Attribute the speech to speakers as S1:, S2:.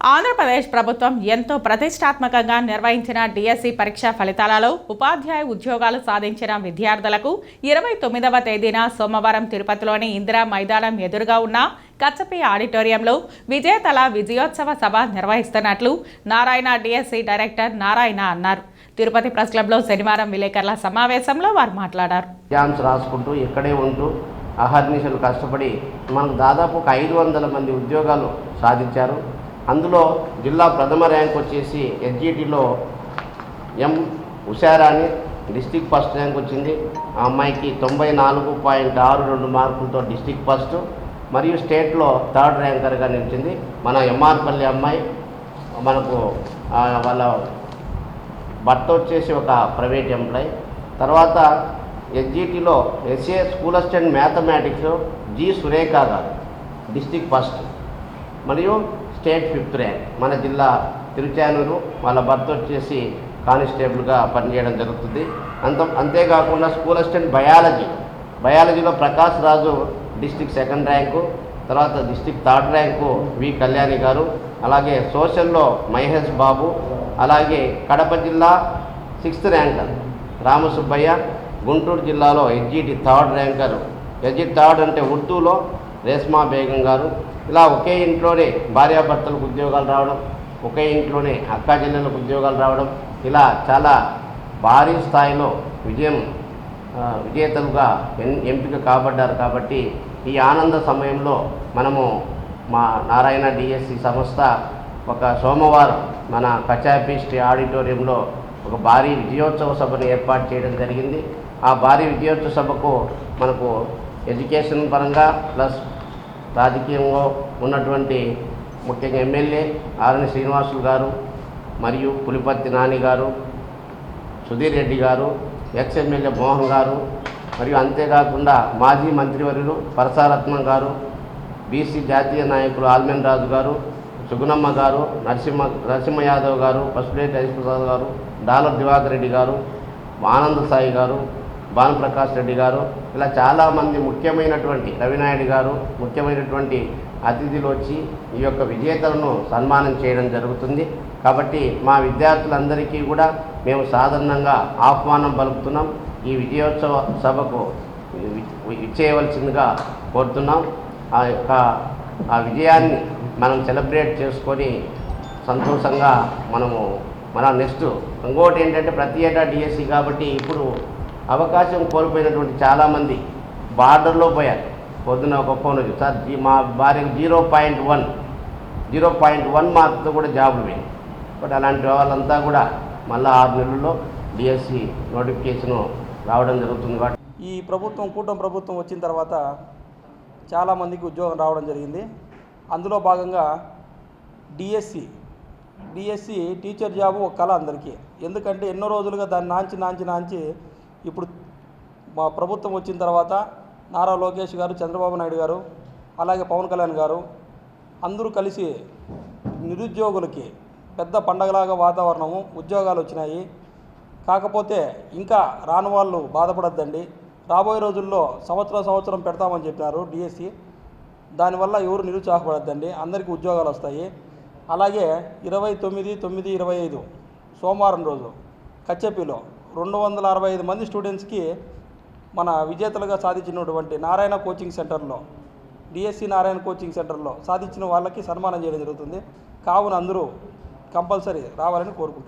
S1: ఆంధ్రప్రదేశ్ ప్రభుత్వం ఎంతో ప్రతిష్టాత్మకంగా నిర్వహించిన డిఎస్సి పరీక్ష ఫలితాలలో ఉపాధ్యాయ ఉద్యోగాలు సాధించిన విద్యార్థులకు ఇరవై తొమ్మిదవ తేదీన సోమవారం తిరుపతిలోని ఇందిరా మైదానం ఎదురుగా ఉన్న కచ్చపి ఆడిటోరియంలో విజేతల విజయోత్సవ సభ నిర్వహిస్తున్నట్లు నారాయణ డిఎస్సి డైరెక్టర్ నారాయణ అన్నారు. తిరుపతి ప్రెస్ క్లబ్లో శనివారం విలేకరుల సమావేశంలో వారు మాట్లాడారు.
S2: ఎగ్జామ్స్ రాసుకుంటూ ఇక్కడే ఉంటూ అహర్నిశలు కష్టపడి మనకు దాదాపు ఒక ఐదు వందల మంది ఉద్యోగాలు సాధించారు. అందులో జిల్లా ప్రథమ ర్యాంక్ వచ్చేసి ఎస్జిటిలో M Usharani district first rank వచ్చింది. ఆ అమ్మాయికి తొంభై నాలుగు పాయింట్ ఆరు రెండు మార్కులతో డిస్టిక్ ఫస్ట్ మరియు స్టేట్లో థర్డ్ ర్యాంకర్గా నిలిచింది. మన ఎంఆర్పల్లి అమ్మాయి మనకు వాళ్ళ భర్త వచ్చేసి ఒక ప్రైవేట్ ఎంప్లాయ్. తర్వాత ఎస్జిటిలో SA school assistant mathematics G Surekha garu district first. మరియు స్టేట్ ఫిఫ్త్ ర్యాంక్ మన జిల్లా తిరుచానూరు వాళ్ళ భర్త వచ్చేసి కానిస్టేబుల్గా పనిచేయడం జరుగుతుంది. అంత అంతేకాకుండా school assistant biology. బయాలజీలో Prakash Raju district second rank తర్వాత district third rank V Kalyani garu అలాగే సోషల్లో మహేష్ బాబు అలాగే కడప జిల్లా సిక్స్త్ ర్యాంకర్ రామసుబ్బయ్య గుంటూరు జిల్లాలో SGT third ranker. SGT third అంటే ఉర్దూలో రేస్మా బేగం గారు ఇలా ఒకే ఇంట్లోనే భార్యాభర్తలకు ఉద్యోగాలు రావడం ఒకే ఇంట్లోనే అక్కాజల్లెలకు ఉద్యోగాలు రావడం ఇలా చాలా భారీ స్థాయిలో విజయం విజేతలుగా ఎంపిక కాబడ్డారు కాబట్టి ఈ ఆనంద సమయంలో మనము మా నారాయణ డిఎస్సి సంస్థ ఒక సోమవారం మన కచాపిస్ట్ ఆడిటోరియంలో ఒక భారీ విజయోత్సవ సభను ఏర్పాటు చేయడం జరిగింది. ఆ భారీ విజయోత్సవ సభకు మనకు ఎడ్యుకేషన్ పరంగా ప్లస్ రాజకీయంలో ఉన్నటువంటి ముఖ్యంగా ఎమ్మెల్యే ఆరణి శ్రీనివాసులు గారు మరియు పులిపర్తి నాని గారు సుధీర్ రెడ్డి గారు ఎక్స్ ఎమ్మెల్యే మోహన్ గారు మరియు అంతేకాకుండా మాజీ మంత్రివర్యులు పరసారత్నం గారు బీసీ జాతీయ నాయకులు ఆల్మెన్ రాజు గారు సుగుణమ్మ గారు నరసింహ నరసింహ యాదవ్ గారు పసుపులేటి హరిప్రసాద్ గారు డాలర్ దివాకర్ రెడ్డి గారు ఆనంద సాయి గారు భానుప్రకాష్ రెడ్డి గారు ఇలా చాలామంది ముఖ్యమైనటువంటి రవినాయుడు గారు ముఖ్యమైనటువంటి అతిథులు వచ్చి ఈ యొక్క విజేతలను సన్మానం చేయడం జరుగుతుంది. కాబట్టి మా విద్యార్థులందరికీ కూడా మేము సాధారణంగా ఆహ్వానం పలుకుతున్నాం. ఈ విజయోత్సవ సభకు ఇచ్చేయవలసిందిగా కోరుతున్నాం. ఆ యొక్క ఆ విజయాన్ని మనం సెలబ్రేట్ చేసుకొని సంతోషంగా మనము మన నెక్స్ట్ ఇంకోటి ఏంటంటే ప్రతి ఏటా డిఎస్సి కాబట్టి ఇప్పుడు అవకాశం కోల్పోయినటువంటి చాలామంది బార్డర్లో పోయారు. పొద్దున ఒక ఫోన్ వచ్చి సార్ మా భార్యకు zero point one zero point one మార్క్తో కూడా జాబులు పోయింది బట్ అలాంటి వాళ్ళంతా కూడా మళ్ళీ ఆరు నెలల్లో డిఎస్సి నోటిఫికేషన్ రావడం జరుగుతుంది కాబట్టి.
S3: ఈ ప్రభుత్వం కూటమి ప్రభుత్వం వచ్చిన తర్వాత చాలామందికి ఉద్యోగం రావడం జరిగింది. అందులో భాగంగా డిఎస్సి డిఎస్సి టీచర్ జాబు ఒక కళ అందరికీ. ఎందుకంటే ఎన్నో రోజులుగా దాన్ని నాంచి నాంచి నాంచి ఇప్పుడు మా ప్రభుత్వం వచ్చిన తర్వాత నారా లోకేష్ గారు చంద్రబాబు నాయుడు గారు అలాగే పవన్ కళ్యాణ్ గారు అందరూ కలిసి నిరుద్యోగులకి పెద్ద పండగలాగా వాతావరణము ఉద్యోగాలు వచ్చినాయి. కాకపోతే ఇంకా రాని వాళ్ళు బాధపడద్దండి. రాబోయే రోజుల్లో సంవత్సరం సంవత్సరం పెడతామని చెప్పినారు డిఎస్సి. దానివల్ల ఎవరు నిరుత్సాహపడద్దండి. అందరికీ ఉద్యోగాలు వస్తాయి. అలాగే ఇరవై తొమ్మిది తొమ్మిది ఇరవై ఐదు సోమవారం రోజు కచ్చెపిలో రెండు వందల అరవై ఐదు మంది స్టూడెంట్స్కి మన విజేతలుగా సాధించినటువంటి నారాయణ కోచింగ్ సెంటర్లో డిఎస్సి నారాయణ కోచింగ్ సెంటర్లో సాధించిన వాళ్ళకి సన్మానం చేయడం జరుగుతుంది. కావున అందరూ కంపల్సరీ రావాలని కోరుకుంటున్నాను